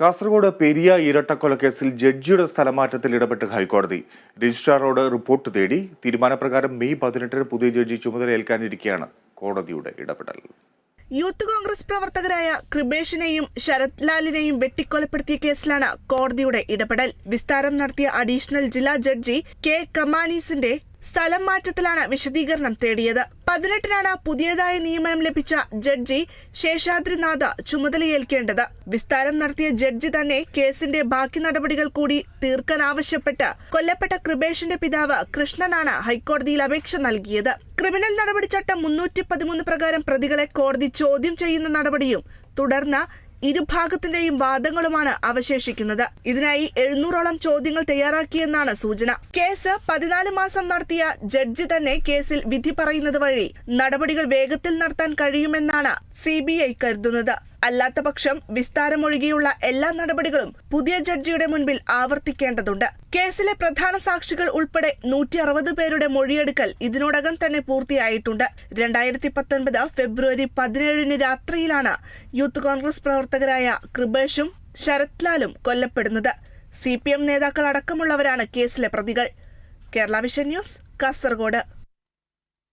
കാസർഗോഡ് പെരിയ ഇരട്ടക്കൊലക്കേസിൽ ജഡ്ജിയുടെ സ്ഥലമാറ്റത്തിൽ ഇടപെട്ട് ഹൈക്കോടതി. രജിസ്ട്രാറോട് റിപ്പോർട്ട് തേടി തീരുമാനപ്രകാരം മെയ് പതിനെട്ടിന് പുതിയ ജഡ്ജി ചുമതലയേൽക്കാനിരിക്കെയാണ് കോടതിയുടെ ഇടപെടൽ. യൂത്ത് കോൺഗ്രസ് പ്രവർത്തകരായ കൃപേഷിനെയും ശരത് ലാലിനെയും വെട്ടിക്കൊലപ്പെടുത്തിയ കേസിലാണ് കോടതിയുടെ ഇടപെടൽ. വിസ്താരം നടത്തിയ അഡീഷണൽ ജില്ലാ ജഡ്ജി കെ കമാനീസിന്റെ സ്ഥലം മാറ്റത്തിലാണ് വിശദീകരണം തേടിയത്. പതിനെട്ടിനാണ് പുതിയതായി നിയമനം ലഭിച്ച ജഡ്ജി ശേഷാദ്രിനാഥ് ചുമതലയേൽക്കേണ്ടത്. വിസ്താരം നടത്തിയ ജഡ്ജി തന്നെ കേസിന്റെ ബാക്കി നടപടികൾ കൂടി തീർക്കാൻ ആവശ്യപ്പെട്ട് കൊല്ലപ്പെട്ട കൃപേഷിന്റെ പിതാവ് കൃഷ്ണനാണ് ഹൈക്കോടതിയിൽ അപേക്ഷ നൽകിയത്. ക്രിമിനൽ നടപടിച്ചട്ടം മുന്നൂറ്റി പതിമൂന്ന് പ്രകാരം പ്രതികളെ കോടതി ചോദ്യം ചെയ്യുന്ന നടപടിയും തുടർന്ന് ഇരുഭാഗത്തിന്റെയും വാദങ്ങളുമാണ് അവശേഷിക്കുന്നത്. ഇതിനായി എഴുന്നൂറോളം ചോദ്യങ്ങൾ തയ്യാറാക്കിയെന്നാണ് സൂചന. കേസ് പതിനാല് മാസം നടത്തിയ ജഡ്ജി തന്നെ കേസിൽ വിധി പറയുന്നത് വഴി നടപടികൾ വേഗത്തിൽ നടത്താൻ കഴിയുമെന്നാണ് സി കരുതുന്നത്. അല്ലാത്ത പക്ഷം വിസ്താരമൊഴികെയുള്ള എല്ലാ നടപടികളും പുതിയ ജഡ്ജിയുടെ മുൻപിൽ ആവർത്തിക്കേണ്ടതുണ്ട്. കേസിലെ പ്രധാന സാക്ഷികൾ ഉൾപ്പെടെ നൂറ്റി അറുപത് പേരുടെ മൊഴിയെടുക്കൽ ഇതിനോടകം തന്നെ പൂർത്തിയായിട്ടുണ്ട്. രണ്ടായിരത്തി പത്തൊൻപത് ഫെബ്രുവരി പതിനേഴിന് രാത്രിയിലാണ് യൂത്ത് കോൺഗ്രസ് പ്രവർത്തകരായ കൃപേഷും ശരത്ലാലും കൊല്ലപ്പെടുന്നത്. സി പി എം നേതാക്കൾ അടക്കമുള്ളവരാണ് കേസിലെ പ്രതികൾ. Kerala Vision News Kasaragod.